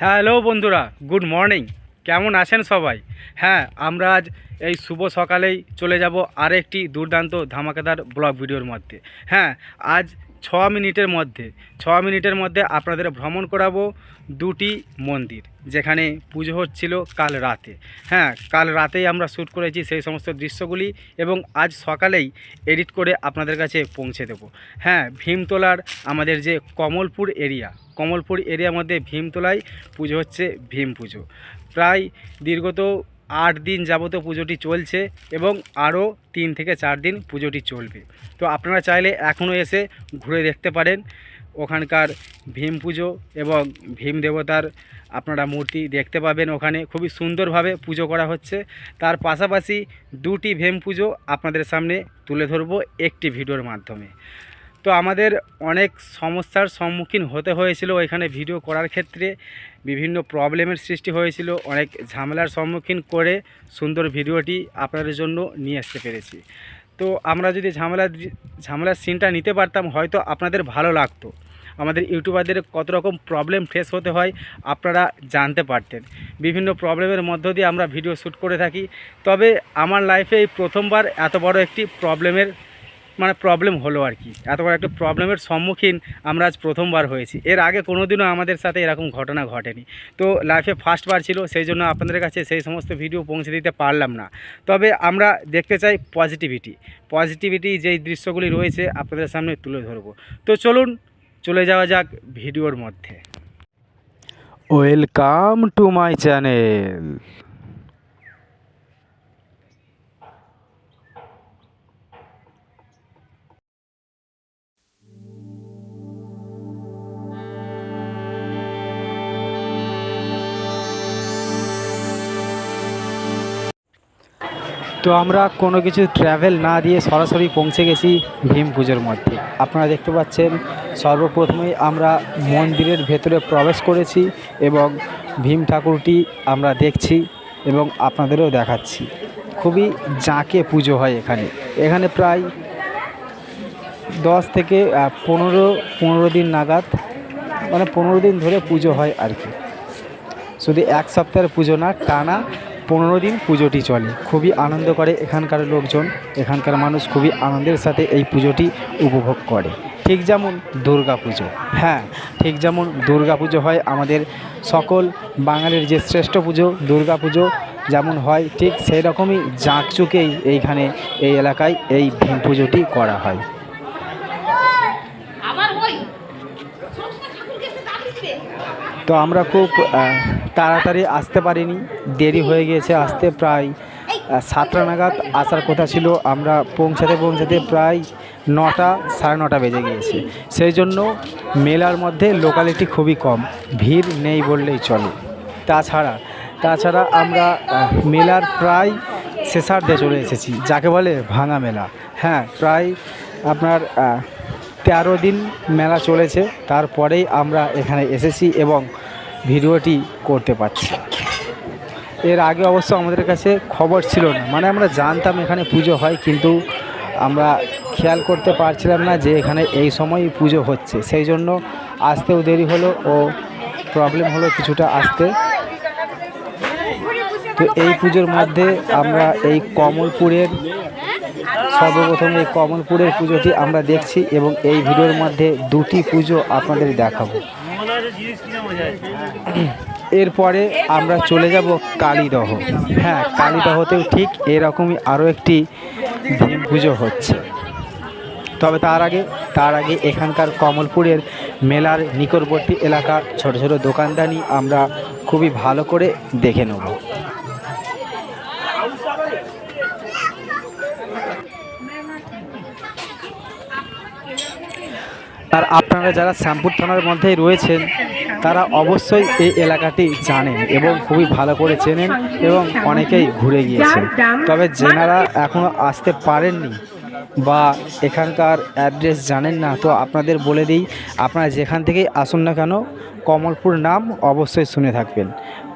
Hello বন্ধুরা, good morning. কেমন আছেন সবাই? হ্যাঁ আমরা আজ এই শুভ সকালেই চলে যাব আরেকটি দুর্দান্ত ধামাকাদার ব্লগ ভিডিওর মধ্যে। হ্যাঁ আজ ছ মিনিটের মধ্যে, ছ মিনিটের মধ্যে আপনাদের ভ্রমণ করাবো দুটি মন্দির, যেখানে পুজো হচ্ছিল কাল রাতে। হ্যাঁ কাল রাতেই আমরা শ্যুট করেছি সেই সমস্ত দৃশ্যগুলি এবং আজ সকালেই এডিট করে আপনাদের কাছে পৌঁছে দেব। হ্যাঁ ভীমতলার আমাদের যে কমলপুর এরিয়া, কমলপুর এরিয়ার মধ্যে ভীমতলায় পুজো হচ্ছে ভীম পুজো। প্রায় দীর্ঘত আট দিন যাবত পুজোটি চলছে এবং আরও তিন থেকে চার দিন পুজোটি চলবে। তো আপনারা চাইলে এখনও এসে ঘুরে দেখতে পারেন। ওখানকার ভীম পুজো এবং ভীম দেবতার আপনারা মূর্তি দেখতে পাবেন ওখানে। খুবই সুন্দরভাবে পুজো করা হচ্ছে। তার পাশাপাশি দুটি ভীম পুজো আপনাদের সামনে তুলে ধরবো একটি ভিডিওর মাধ্যমে। তো আমাদের অনেক সমস্যার সম্মুখীন হতে হয়েছিল এখানে ভিডিও করার ক্ষেত্রে। বিভিন্ন প্রবলেমের সৃষ্টি হয়েছিল, অনেক ঝামেলার সম্মুখীন করে সুন্দর ভিডিওটি আপনাদের জন্য নিয়ে আসতে পেরেছি। তো আমরা যদি ঝামেলা ঝামেলার সিনটা নিতে পারতাম, হয়তো আপনাদের ভালো লাগতো। আমাদের ইউটিউবারদের কত রকম প্রবলেম ফেস হতে হয়, আপনারা জানতে পারতেন। বিভিন্ন প্রবলেমের মধ্য দিয়ে আমরা ভিডিও শ্যুট করে থাকি। তবে আমার লাইফে এই প্রথমবার এত বড় একটি প্রবলেমের মানে প্রবলেম হলো আর কি। এত বড় একটা প্রবলেমের সম্মুখীন আমরা আজ প্রথমবার হয়েছি। এর আগে কোনোদিনও আমাদের সাথে এরকম ঘটনা ঘটেনি। তো লাইফে ফার্স্টবার ছিল, সেই জন্য আপনাদের কাছে সেই সমস্ত ভিডিও পৌঁছে দিতে পারলাম না। তবে আমরা দেখতে চাই পজিটিভিটি পজিটিভিটি যেই দৃশ্যগুলি রয়েছে, আপনাদের সামনে তুলে ধরবো। তো চলুন, চলে যাওয়া যাক ভিডিওর মধ্যে। ওয়েলকাম টু মাই চ্যানেল তো আমরা কোনো কিছু ট্র্যাভেল না দিয়ে সরাসরি পৌঁছে গেছি ভীম পুজোর মধ্যে। আপনারা দেখতে পাচ্ছেন, সর্বপ্রথমেই আমরা মন্দিরের ভেতরে প্রবেশ করেছি এবং ভীম ঠাকুরটি আমরা দেখছি এবং আপনাদেরও দেখাচ্ছি। খুবই জাঁকে পুজো হয় এখানে। এখানে প্রায় দশ থেকে পনেরো পনেরো দিন নাগাদ মানে পনেরো দিন ধরে পুজো হয় আর কি। শুধু এক সপ্তাহের পুজো না, টানা পনেরো দিন পুজোটি চলে। খুবই আনন্দ করে এখানকার লোকজন এখানকার মানুষ খুবই আনন্দের সাথে এই পুজোটি উপভোগ করে। ঠিক যেমন দুর্গা পুজো। হ্যাঁ ঠিক যেমন দুর্গা পুজো হয় আমাদের সকল বাঙালির যে শ্রেষ্ঠ পুজো দুর্গা পুজো যেমন হয় ঠিক সেই রকমই জাঁকচুকেই এইখানে এই এলাকায় এই ভীম পুজোটি করা হয়। তো আমরা খুব তাড়াতাড়ি আসতে পারিনি। দেরি হয়ে গিয়েছে, আসতে প্রায় সাতটা নাগাদ আসার কথা ছিল। আমরা পৌঁছাতে পৌঁছাতে প্রায় নটা, সাড়ে নটা বেজে গিয়েছে। সেই জন্য মেলার মধ্যে লোকালিটি খুবই কম। ভিড় নেই বললেই চলে। তাছাড়া তাছাড়া আমরা মেলার প্রায় শেষার্ধে চলে এসেছি। যাকে বলে ভাঙা মেলা। হ্যাঁ প্রায় আপনার তেরো দিন মেলা চলেছে। তারপরেই আমরা এখানে এসেছি এবং ভিডিওটি করতে পারছি। এর আগে অবশ্য আমাদের কাছে খবর ছিল না। মানে আমরা জানতাম এখানে পুজো হয়, কিন্তু আমরা খেয়াল করতে পারছিলাম না যে এখানে এই সময়ই পুজো হচ্ছে। সেই জন্য আসতেও দেরি হলো ও প্রবলেম হলো কিছুটা আসতে। তো এই পুজোর মধ্যে আমরা এই কমলপুরের, সর্বপ্রথম এই কমলপুরের পুজোটি আমরা দেখছি এবং এই ভিডিওর মধ্যে দুটি পুজো আপনাদের দেখাবো। এরপরে আমরা চলে যাব কালীদহ। হ্যাঁ কালীদহতেও ঠিক এরকমই আরও একটি ভীম পুজো হচ্ছে। তবে তার আগে তার আগে এখানকার কমলপুরের মেলার নিকটবর্তী এলাকার ছোট ছোট দোকানদানি আমরা খুবই ভালো করে দেখে নেব। আর আপনারা যারা শ্যামপুর থানার মধ্যেই রয়েছেন তারা অবশ্যই এই এলাকাটি জানেন এবং খুবই ভালো করে চেনেন এবং অনেকেই ঘুরে গিয়েছেন। তবে যেনারা এখনও আসতে পারেননি বা এখানকার অ্যাড্রেস জানেন না, তো আপনাদের বলে দিই, আপনারা যেখান থেকেই আসুন না কেন, কমলপুর নাম অবশ্যই শুনে থাকবেন।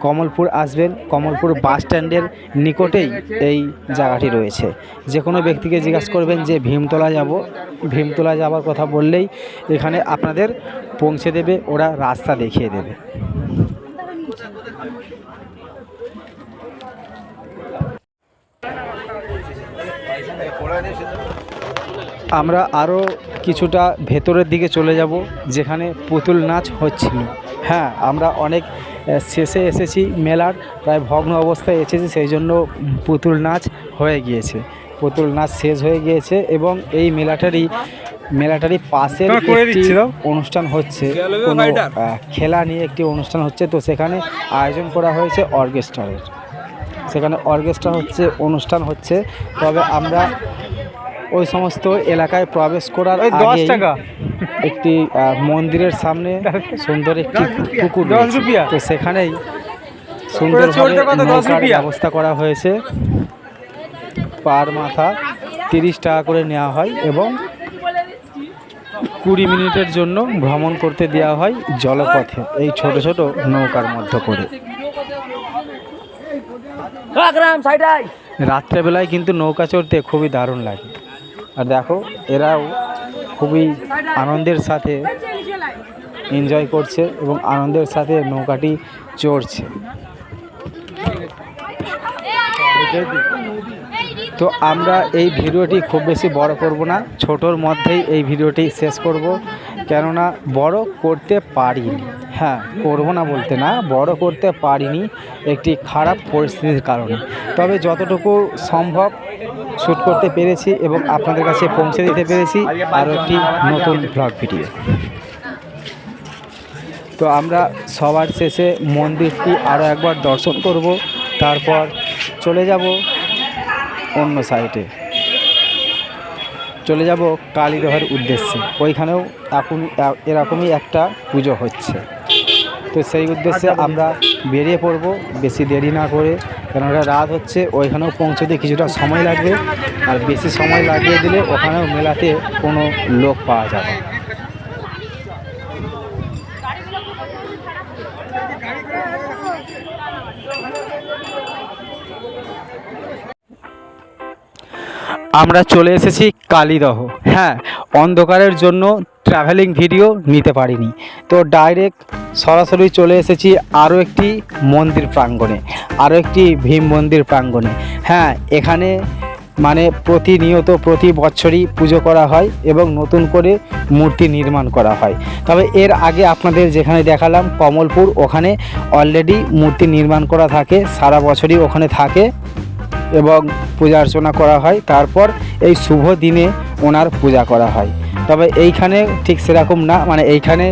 কমলপুর আসবেন, কমলপুর বাস স্ট্যান্ডের নিকটেই এই জায়গাটি রয়েছে। যে কোনো ব্যক্তিকে জিজ্ঞাসা করবেন যে, ভীমতলা যাব? ভীমতলা যাওয়ার কথা বললেই এখানে আপনাদের পৌঁছে দেবে, ওরা রাস্তা দেখিয়ে দেবে। আমরা আরও কিছুটা ভেতরের দিকে চলে যাব যেখানে পুতুল নাচ হচ্ছিল। হ্যাঁ আমরা অনেক শেষে এসেছি মেলার প্রায় ভগ্ন অবস্থায় এসেছি সেই জন্য পুতুল নাচ হয়ে গিয়েছে। পুতুল নাচ শেষ হয়ে গিয়েছে এবং এই মেলাটারই মেলাটারই পাশে দাও। অনুষ্ঠান হচ্ছে। কোনো খেলা নিয়ে একটি অনুষ্ঠান হচ্ছে তো সেখানে আয়োজন করা হয়েছে অর্কেস্ট্রারের সেখানে অর্কেস্ট্রা হচ্ছে অনুষ্ঠান হচ্ছে। তবে আমরা ওই সমস্ত এলাকায় প্রবেশ করার দশ টাকা। একটি মন্দিরের সামনে সুন্দর একটি পুকুর তো সেখানেই রুপিয়া? ব্যবস্থা করা হয়েছে। পার মাথা তিরিশ টাকা করে নেওয়া হয় এবং কুড়ি মিনিটের জন্য ভ্রমণ করতে দেওয়া হয় জলপথে এই ছোট ছোট নৌকার মধ্য করে। রাত্রেবেলায় কিন্তু নৌকা চড়তে খুবই দারুণ লাগে। আর দেখো, এরাও খুবই আনন্দের সাথে এনজয় করছে এবং আনন্দের সাথে নৌকাটি চড়ছে। তো আমরা এই ভিডিওটি খুব বেশি বড় করব না, ছোটোর মধ্যেই এই ভিডিওটি শেষ করব। কেননা, বড় করতে পারিনি। হ্যাঁ করব না বলতে না, বড় করতে পারিনি একটি খারাপ পরিস্থিতির কারণে। তবে যতটুকু সম্ভব শ্যুট করতে পেরেছি এবং আপনাদের কাছে পৌঁছে দিতে পেরেছি আরও একটি নতুন ব্লগ ভিডিও তো আমরা সবার শেষে মন্দিরটি আরও একবার দর্শন করব, তারপর চলে যাব অন্য সাইডে চলে যাব কালীদহের উদ্দেশ্যে। ওইখানেও এখন এরকমই একটা পুজো হচ্ছে। তো সেই উদ্দেশ্যে আমরা বেরিয়ে পড়ব, বেশি দেরি না করে। কেননা রাত হচ্ছে, ওইখানেও পৌঁছতে কিছুটা সময় লাগবে। আর বেশি সময় লাগিয়ে দিলে ওখানেও মেলাতে কোনো লোক পাওয়া যাবে। আমরা চলে এসেছি কালীদহ। হ্যাঁ অন্ধকারের জন্য ট্রাভেলিং ভিডিও নিতে পারিনি। তো ডাইরেক্ট সরাসরি চলে এসেছি আরও একটি মন্দির প্রাঙ্গণে, আরও একটি ভীম মন্দির প্রাঙ্গণে। হ্যাঁ এখানে মানে প্রতিনিয়ত প্রতি বছরই পুজো করা হয় এবং নতুন করে মূর্তি নির্মাণ করা হয়। তবে এর আগে আপনাদের যেখানে দেখালাম, কমলপুর, ওখানে অলরেডি মূর্তি নির্মাণ করা থাকে, সারা বছরই ওখানে থাকে এবং পূজা অর্চনা করা হয়। তারপর এই শুভ দিনে ওনার পূজা করা হয়। তবে এইখানে ঠিক সেরকম না মানে এইখানে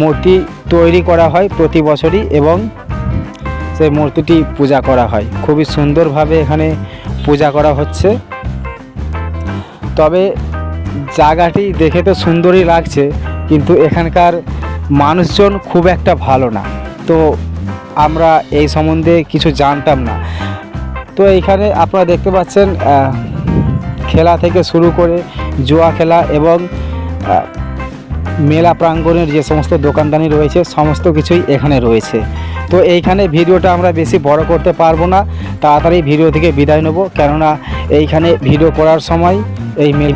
মূর্তি তৈরি করা হয় প্রতি বছরই এবং সেই মূর্তিটি পূজা করা হয়। খুবই সুন্দরভাবে এখানে পূজা করা হচ্ছে। তবে জায়গাটি দেখে তো সুন্দরই লাগছে, কিন্তু এখানকার মানুষজন খুব একটা ভালো না। তো আমরা এই সম্বন্ধে কিছু জানতাম না। তো এইখানে আপনারা দেখতে পাচ্ছেন খেলা থেকে শুরু করে জুয়া খেলা এবং মেলা প্রাঙ্গণের যে সমস্ত দোকানদানি রয়েছে, সমস্ত কিছুই এখানে রয়েছে। তো এইখানে ভিডিওটা আমরা বেশি বড় করতে পারব না, তাড়াতাড়ি ভিডিও থেকে বিদায় নেব। কেননা এইখানে ভিডিও করার সময় এই মেল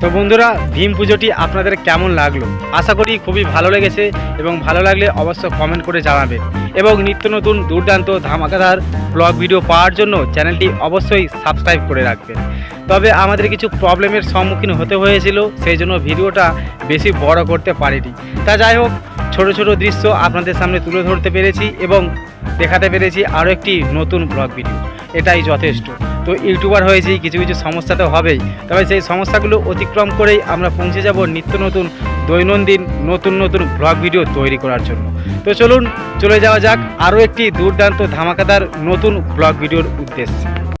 তো বন্ধুরা, ভীম পুজোটি আপনাদের কেমন লাগল? আশা করি খুবই ভালো লেগেছে এবং ভালো লাগলে অবশ্যই কমেন্ট করে জানাবেন এবং নিত্য নতুন দুর্দান্ত ধামাকাদার ব্লগ ভিডিও পাওয়ার জন্য চ্যানেলটি অবশ্যই সাবস্ক্রাইব করে রাখবেন। তবে আমাদের কিছু প্রবলেমের সম্মুখীন হতে হয়েছিল, সেই জন্য ভিডিওটা বেশি বড় করতে পারিনি। তা যাই হোক, ছোট ছোট দৃশ্য আপনাদের সামনে তুলে ধরতে পেরেছি এবং দেখাতে পেরেছি আরও একটি নতুন ব্লগ ভিডিও। এটাই যথেষ্ট। তো ইউটিউবার হয়েছি, কিছু কিছু সমস্যা তো হবেই। তবে সেই সমস্যাগুলো অতিক্রম করেই আমরা পৌঁছে যাব নিত্য নতুন, দৈনন্দিন, নতুন নতুন ব্লগ ভিডিও তৈরি করার জন্য। তো চলুন, চলে যাওয়া যাক আরও একটি দুর্দান্ত ধামাকাদার নতুন ব্লগ ভিডিওর উদ্দেশ্যে।